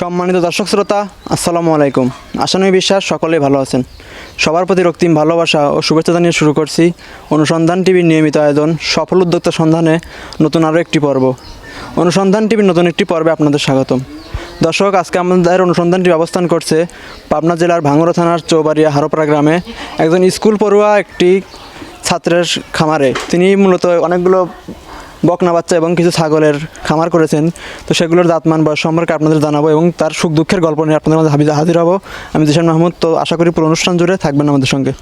সম্মানিত দর্শক শ্রোতা, আসসালামু আলাইকুম। আশানুই বিশ্বাস সকলেই ভালো আছেন। সবার প্রতি রক্তিম ভালোবাসা ও শুভেচ্ছা জানিয়ে শুরু করছি অনুসন্ধান টিভির নিয়মিত আয়োজন সফল উদ্যোক্তা সন্ধানে নতুন আরও একটি পর্ব। অনুসন্ধান টিভির নতুন একটি পর্বে আপনাদের স্বাগতম। দর্শক, আজকে আমাদের অনুসন্ধানটি অবস্থান করছে পাবনা জেলার ভাঙ্গুরা থানার চৌবাড়িয়া হারোপাড়া গ্রামে একজন স্কুল পড়ুয়া একটি ছাত্রের খামারে। তিনি মূলত অনেকগুলো বকনা বাচ্চা এবং কিছু ছাগলের খামার করেছেন। তো সেগুলোর দাঁতমান বয়স সম্পর্কে আপনাদের জানাব এবং তার সুখ দুঃখের গল্প নিয়ে আপনাদের মাঝে হাজির- হাজির হব। আমি জিশান মাহমুদ তো আশা করি পুরো অনুষ্ঠান জুড়ে থাকবেন আমাদের সঙ্গে।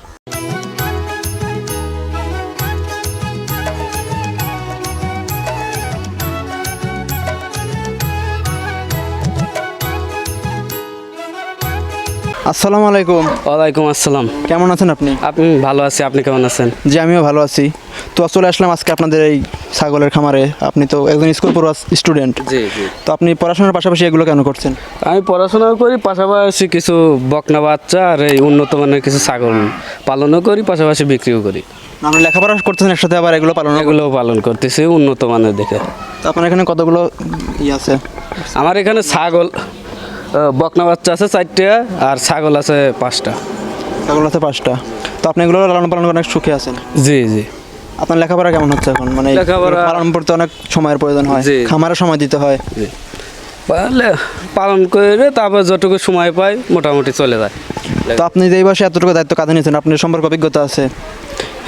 আসসালামু আলাইকুম। ওয়ালাইকুম আসসালাম। কেমন আছেন আপনি? আপনি ভালো আছি। আপনি কেমন আছেন? জি আমিও ভালো আছি। তো চলে আসলাম আজকে আপনাদের এই ছাগলের খামারে আপনি তো একজন স্কুল পড়ুয়া স্টুডেন্ট জি জি। তো আপনি পড়াশোনার পাশাপাশি এগুলো কেন করছেন? আমি পড়াশোনা করি পাশাপাশি কিছু বকনা বাচ্চা আর এই উন্নত মানের কিছু ছাগল পালনও করি পাশাপাশি বিক্রিও করি। আপনি লেখাপড়া করতেছেন একসাথে আবার এগুলো পালন এগুলোও পালন করতেছি উন্নত মানের দেখে তো আপনার এখানে কতগুলো ই আছে? আমার এখানে ছাগল বকনা বাচ্চা আছে চারটে আর ছাগল আছে পাঁচটা। ছাগল আছে পাঁচটা। তো আপনি এগুলো লালন পালন করে অনেক সুখে আছেন? জি জি। আপনার লেখাপড়া কেমন হচ্ছে এখন? মানে লেখাপড়া- পালন করতে অনেক সময়ের প্রয়োজন হয়। খামারে সময় দিতে হয়। পালন করে তারপর যতটুকু সময় পাই মোটামুটি চলে যায়। তো আপনি যে এই বয়সে এতটুকু দায়িত্ব কাঁধে নিয়েছেন আপনার সম্পর্কে অভিজ্ঞতা আছে?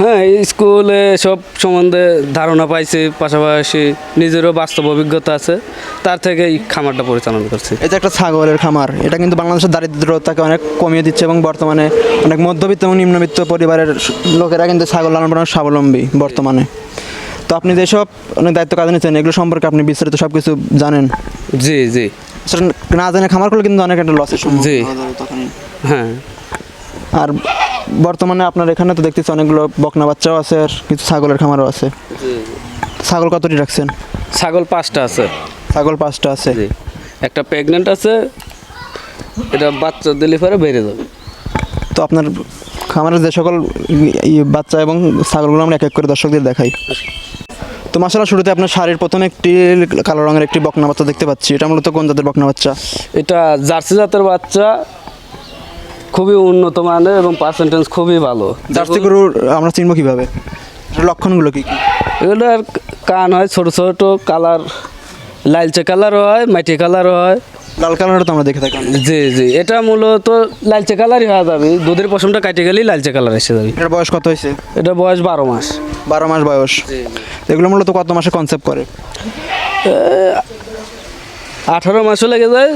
হ্যাঁ স্কুলে সব সম্বন্ধে ধারণা পাইছি পাশাপাশি নিজেরও বাস্তব অভিজ্ঞতা আছে। তার থেকে এই খামারটা পরিচালনা করছি। এটা একটা ছাগলের খামার এটা কিন্তু বাংলাদেশের দারিদ্রতাকে অনেক কমিয়ে দিচ্ছে এবং বর্তমানে অনেক মধ্যবিত্ত এবং নিম্নবিত্ত পরিবারের লোকেরা কিন্তু ছাগল লালন পালন স্বাবলম্বী বর্তমানে। তো আপনি যেসব অনেক দায়িত্ব কাঁধে নিয়েছেন এগুলো সম্পর্কে আপনি বিস্তারিত সব কিছু জানেন? জি জি। না জেনে খামার করলে কিন্তু অনেক একটা লসের জি। হ্যাঁ। আর বর্তমানে আপনার এখানে তো দেখতেছি অনেকগুলো বকনা বাচ্চাও আছে আর কিছু ছাগলের খামারও আছে। ছাগল কতটি রাখছেন? ছাগল পাঁচটা আছে। ছাগল পাঁচটা আছে। একটা প্রেগনেন্ট আছে এটা বাচ্চা দিলে পরে বেড়ে যাবে। তো আপনার খামারের যে সকল বাচ্চা এবং ছাগলগুলো আমরা এক এক করে দর্শকদের দেখাই। তো মাসালা শুরুতে আপনার শাড়ির প্রথমে একটি কালো রঙের একটি বকনা বাচ্চা দেখতে পাচ্ছি। এটা মূলত কোন জাতের বকনা বাচ্চা? এটা জার্সি জাতের বাচ্চা খুবই উন্নত মানের এবং পার্সেন্টেজ খুবই ভালো। জার্সি গরুর আমরা চিনবো কীভাবে? লক্ষণগুলো কি এগুলোর কান হয় ছোট ছোট কালার লালচে কালারও হয় মাটি কালারও হয়। লাল কালারটা তো আমরা দেখে থাকি। জি জি এটা মূলত লালচে কালারই হয়ে যাবে। দুধের পশমটা কাটে গেলেই লালচে কালার এসে যাবে। এটার বয়স কত হয়েছে? এটা বয়স বারো মাস। বারো মাস বয়স। এগুলো মূলত কত মাসে কনসেপ্ট করে? আঠারো মাসও লেগে যায়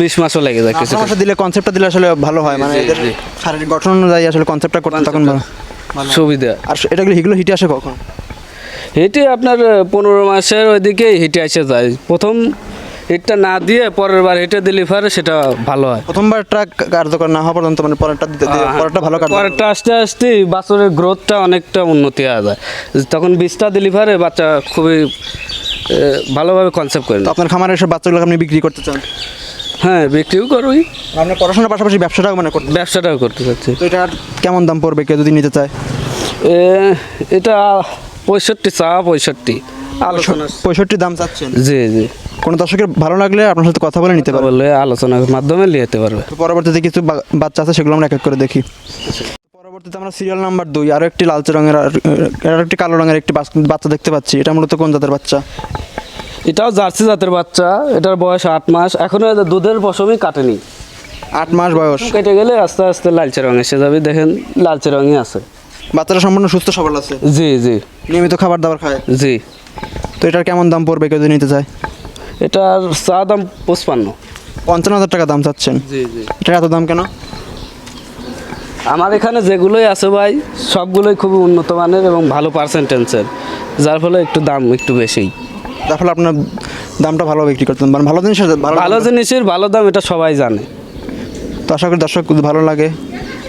বিশ মাসও লেগে যায় কিছু মাসে দিলে কনসেপ্টটা দিলে আসলে ভালো হয় মানে এদের শারীরিক গঠন অনুযায়ী আসলে কনসেপ্টটা করতে তখন ভালো। সুবিধা। আর এটাগুলো হিগুলো হিটে আসে কখন? হিটে আপনার পনেরো মাসের ওইদিকে হিটে এসে যায়। প্রথম হিটটা না দিয়ে পরের বার হিটে দিলে পরে সেটা ভালো হয়। প্রথমবারটা কার্যকর না হওয়া পর্যন্ত মানে পরেরটা দিতে দিয়ে পরেরটা ভালো কার্যকর। পরেরটা আস্তে আস্তে বাছরের গ্রোথটা অনেকটা উন্নতি হয়ে যায়। তখন বীজটা দিলে পরে বাচ্চা খুবই ভালোভাবে কনসেপ্ট করে তো নেয়। আপনার খামারের সব বাচ্চাগুলো আপনি বিক্রি করতে চান? হ্যাঁ বিক্রিও করবি। আপনার পড়াশোনার পাশাপাশি ব্যবসাটাও মানে করতে ব্যবসাটাও করতে চাচ্ছি। তো এটা কেমন দাম পড়বে কেউ যদি নিতে চায়? এটা পঁয়ষট্টি চা পঁয়ষট্টি। আলোচনা পঁয়ষট্টি দাম চাচ্ছেন। জি জি। কোনো দর্শকের ভালো লাগলে আপনার সাথে কথা বলে নিতে পারবে আলোচনার মাধ্যমে নিয়ে যেতে পারবে পরবর্তীতে কিছু বাচ্চা আছে সেগুলো আমরা এক এক করে দেখি। পরবর্তীতে আমরা সিরিয়াল নাম্বার দুই আরও একটি লালচে রঙের আর একটি কালো রঙের একটি বাচ- বাচ্চা দেখতে পাচ্ছি। এটা মূলত কোন জাতের বাচ্চা? এটাও জার্সি জাতের বাচ্চা এটার বয়স আট মাস। এখনও দুধের পশমই কাটেনি। আট মাস বয়স। কেটে গেলে আস্তে আস্তে লালচে রঙে এসে যাবে দেখেন লালচে রঙই আছে। বাচ্চাটা সম্পূর্ণ সুস্থ সবল আছে? জি জি। নিয়মিত খাবার দাবার খায়? জি। তো এটার কেমন দাম পড়বে কেউ যদি নিতে চায়? এটার চা দাম পঁচপান্ন। পঞ্চান্ন হাজার টাকা দাম চাচ্ছেন। জি জি। এটার এত দাম কেন? আমার এখানে যেগুলোই আছে ভাই সবগুলোই খুবই উন্নত মানের এবং ভালো পার্সেন্টেন্সের যার ফলে একটু দাম একটু বেশিই। যার ফলে আপনার দামটা ভালো বিক্রি করতেন মানে ভালো জিনিস ভালো জিনিসের ভালো দাম এটা সবাই জানে। তো আশা করি দর্শক ভালো লাগে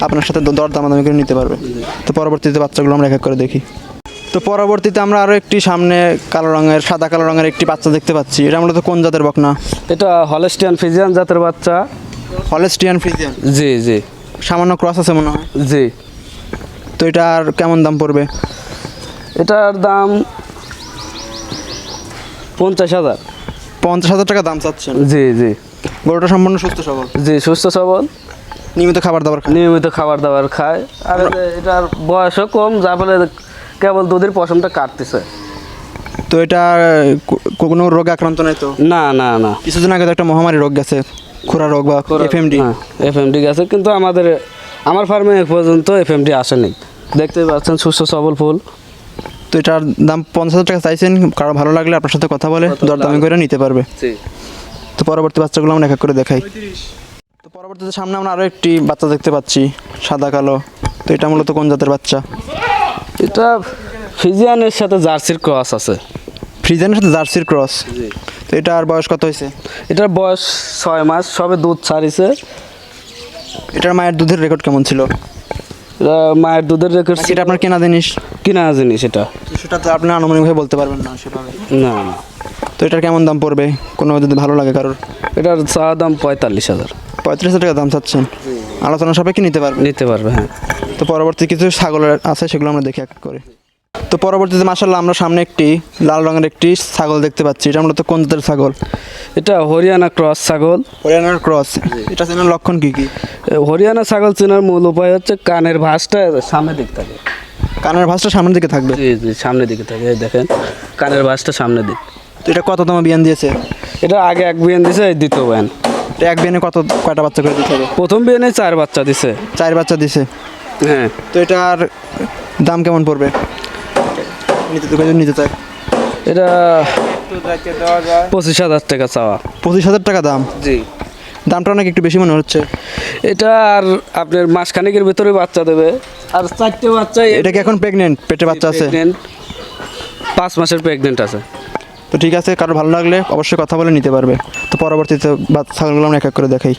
আপনার সাথে দর দামাদামি করে নিতে পারবে। তো পরবর্তীতে বাচ্চাগুলো আমরা এক এক করে দেখি। তো পরবর্তীতে আমরা আরও একটি সামনে কালো রঙের সাদা কালো রঙের একটি বাচ্চা দেখতে পাচ্ছি। এটা মূলত কোন জাতের বকনা? এটা হলেস্টিয়ান ফিজিয়ান জাতের বাচ্চা। Holstein Friesian? জি জি। সামান্য ক্রস আছে মনে হয়। জি। তো এটা আর কেমন দাম পড়বে? এটার দাম পঞ্চাশ হাজার। পঞ্চাশ হাজার টাকা দাম চাচ্ছেন? জি জি। গরুটা সম্পূর্ণ সুস্থ সবল? জি সুস্থ সবল। নিয়মিত খাবার দাবার খায়? নিয়মিত খাবার দাবার খায়। আর এটার বয়সও কম যার ফলে কেবল দুধের পশমটা কাটতেছে। তো এটা কোনো রোগে আক্রান্ত নয় তো? না না না। কিছুদিন আগে তো একটা মহামারী রোগ গেছে খুরা রোগ বা এফএমডি এফএমডি গেছে কিন্তু আমাদের আমার ফার্মে পর্যন্ত এফএমডি আসেনি। দেখতে পাচ্ছেন সুস্থ সবল ফুল। তো এটার দাম পঞ্চাশ হাজার টাকা চাইছেন কারও ভালো লাগলে আপনার সাথে কথা বলে দরদামি করে নিতে পারবে। তো পরবর্তী বাচ্চাগুলো আমরা এক এক করে দেখাই। তো পরবর্তীতে সামনে আমরা আরও একটি বাচ্চা দেখতে পাচ্ছি সাদা কালো। তো এটা মূলত কোন জাতের বাচ্চা? এটা ফিজিয়ানের সাথে জার্সির ক্রস আছে। ফ্রিজেনের সাথে জার্সির ক্রস? তো এটা আর বয়স কত হয়েছে? এটার বয়স ছয় মাস সবে দুধ ছাড়িছে। এটার মায়ের দুধের রেকর্ড কেমন ছিল? মায়ের দুধের রেকর্ড সেটা আপনার কেনা জিনিস? কেনা জিনিস এটা। সেটা তো আপনি আনুমানিকভাবে বলতে পারবেন না সেভাবে। না না। তো এটার কেমন দাম পড়বে? কোনো যদি ভালো লাগে কারোর? এটার চা দাম পঁয়তাল্লিশ হাজার। পঁয়ত্রিশ হাজার টাকা দাম চাচ্ছেন। আলোচনা সাপেক্ষে নিতে পারবে নিতে পারবে হ্যাঁ। তো পরবর্তী কিছু ছাগলের আছে সেগুলো আমরা দেখি এক এক করে। তো পরবর্তীতে মাসাল্লাহ আমরা সামনে একটি লাল রঙের একটি ছাগল দেখতে পাচ্ছি। এটা মূলত কোন জাতের ছাগল? এটা হরিয়ানা ক্রস ছাগল। হরিয়ানার ক্রস। এটা চেনার লক্ষণ কি কি? হরিয়ানা ছাগল চেনার মূল উপায় হচ্ছে কানের ভাঁজটা সামনের দিক থাকে। কানের ভাঁজটা সামনের দিকে থাকবে? জি জি সামনের দিকে থাকে দেখেন কানের ভাঁজটা সামনের দিক। তো এটা কততম বিয়ান দিয়েছে? এটা আগে এক বিয়ান দিয়েছে এই দ্বিতীয় বিয়ান। এটা এক বিয়ানে কত কয়টা বাচ্চা করে দিতে হবে? প্রথম বিয়ানে চার বাচ্চা দিছে। চার বাচ্চা দিছে। হ্যাঁ। তো এটার দাম কেমন পড়বে? নিতে চায় এটা পঁচিশ হাজার টাকা চাওয়া। পঁচিশ হাজার টাকা দাম? জি। দামটা অনেক একটু বেশি মনে হচ্ছে। এটা আর আপনার মাসখানেকের ভিতরে বাচ্চা দেবে। আর চারটে বাচ্চা এটা কি এখন প্রেগনেন্ট পেটে বাচ্চা আছে? পাঁচ মাসের প্রেগনেন্ট আছে। তো ঠিক আছে কারও ভালো লাগলে অবশ্যই কথা বলে নিতে পারবে। তো পরবর্তীতে বাচ্চা ছাগলগুলো আমরা এক এক করে দেখাই।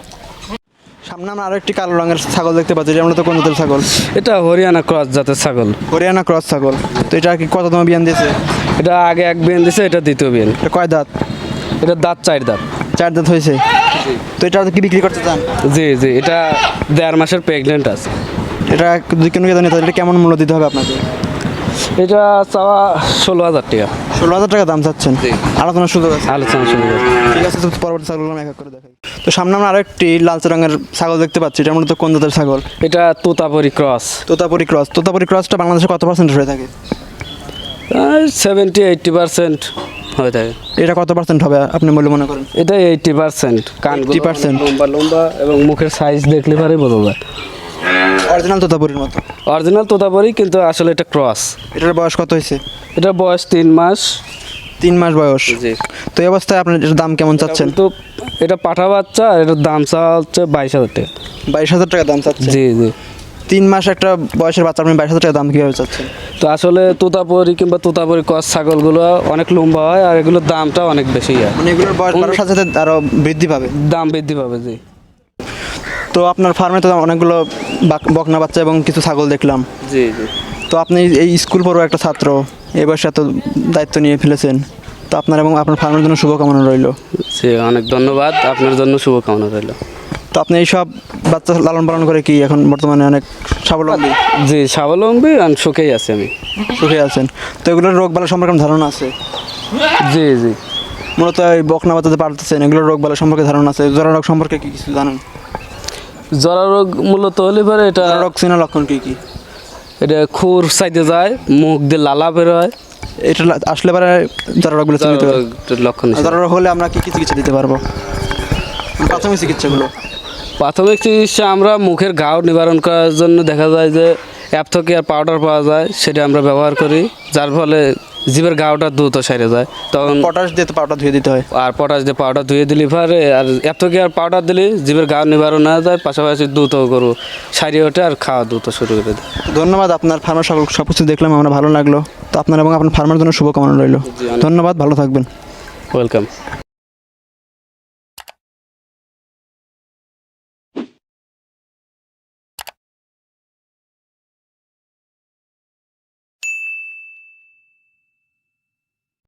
সামনে আমরা আরও একটি কালো রঙের ছাগল দেখতে পাচ্ছি যেমন তো কোন জাতের ছাগল। এটা হরিয়ানা ক্রস জাতের ছাগল। হরিয়ানা ক্রস ছাগল। তো এটা কি কততম বিয়ান দিয়েছে? এটা আগে এক বিয়ান দিছে এটা দ্বিতীয় বিয়ান। এটা কয় দাঁত? এটা দাঁত চার দাঁত। চার দাঁত হয়েছে। তো এটা কি বিক্রি করতে চান? জি জি এটা দেড় মাসের প্রেগনেন্ট আছে। এটা যদি কোনো এটা কেমন মূল্য দিতে হবে আপনাকে? এটা চাওয়া ষোলো হাজার টাকা। ষোলো হাজার টাকা দাম চাচ্ছেন। আলোচনার সুযোগ আছে। আলোচনা শুরু ঠিক আছে তো পরবর্তী ছাগলগুলো আমি এক এক করে দেখাই। তো সামনে আমরা একটি লালচে রঙের ছাগল দেখতে পাচ্ছি। এটা মূলত কোন জাতের ছাগল? এটা তোতাপুরি ক্রস। তোতাপুরি ক্রস। তোতাপুরি ক্রসটা বাংলাদেশে কত পার্সেন্ট হয়ে থাকে? সেভেন্টি এইটটি পার্সেন্ট হয়ে থাকে। এটা কত পার্সেন্ট হবে আপনি বলে মনে করেন? এটা এইটটি পার্সেন্ট কান 80% লম্বা লম্বা এবং মুখের সাইজ দেখলে পারে বোঝা যায়। অরিজিনাল তোতাপুরির মতো? অরিজিনাল তোতাপুরি কিন্তু আসলে এটা ক্রস এটার বয়স কত হয়েছে? এটা বয়স তিন মাস। তিন মাস বয়স। জি। তো এই অবস্থায় আপনার এটার দাম কেমন চাচ্ছেন? তো এটা পাঠা বাচ্চা আর এটার দাম হচ্ছে বাইশ হাজার টাকা। বাইশ হাজার টাকা দাম চাচ্ছে? জি জি। তিন মাস একটা বয়সের বাচ্চা আপনি বাইশ হাজার টাকা দাম কীভাবে চাচ্ছেন? তো আসলে তোতাপুরি কিংবা তোতাপুরি কস ছাগলগুলো অনেক লম্বা হয় আর এগুলোর দামটা অনেক বেশি হয়। মানে এগুলোর বয়স বাড়ার সাথে সাথে আরও বৃদ্ধি পাবে। দাম বৃদ্ধি পাবে জি। তো আপনার ফার্মে তো অনেকগুলো বাক- বকনা বাচ্চা এবং কিছু ছাগল দেখলাম। জি জি। তো আপনি এই স্কুল পড়ুয়া একটা ছাত্র এবার এত দায়িত্ব নিয়ে ফেলেছেন। তো আপনার এবং আপনার ফার্মের জন্য শুভকামনা রইল। জি অনেক ধন্যবাদ। আপনার জন্য শুভকামনা রইল। তো আপনি এইসব বাচ্চা লালন পালন করে কি এখন বর্তমানে অনেক স্বাবলম্বী? জি স্বাবলম্বী আর সুখেই আছি আমি। সুখে আছেন। তো এগুলোর রোগ বালা সম্পর্কে ধারণা আছে? জি জি। মূলত এই বকনা বাচ্চাতে পারতেছেন এগুলোর রোগ বালা সম্পর্কে ধারণা আছে। জরা রোগ সম্পর্কে কি কিছু জানেন? জরা রোগ মূলত হলে পরে এটা জরা রোগ চেনা লক্ষণ কি কি? এটা খুর সাইডে যায় মুখ দিয়ে লালা বের হয়। এটা আসলে পরে জরাগুলো চিহ্নিত করে লক্ষণ হিসেবে। রোগ হলে আমরা কি কি চিকিৎসা দিতে পারব? মানে প্রাথমিক চিকিৎসাগুলো। প্রাথমিক চিকিৎসা আমরা মুখের ঘাও নিবারণ করার জন্য দেখা যায় যে অ্যাপথোকিয়ার পাউডার পাওয়া যায় সেটা আমরা ব্যবহার করি যার ফলে জীবের ঘাওটা দ্রুত সেরে যায় তখন পটাশ দিয়ে পাউডার ধুয়ে দিতে হয়। আর পটাশ দিয়ে পাউডার ধুয়ে দিলি পারে আর এত কি আর পাউডার দিলে জীবের গা নিবারণ না যায় পাশাপাশি দ্রুত গরু সারিয়ে ওঠে আর খাওয়া দ্রুত শুরু করে দেয়। ধন্যবাদ আপনার ফার্মার সকল সব কিছু দেখলাম আমার ভালো লাগল। তো আপনার এবং আপনার ফার্মার জন্য শুভকামনা রইল। ধন্যবাদ ভালো থাকবেন। ওয়েলকাম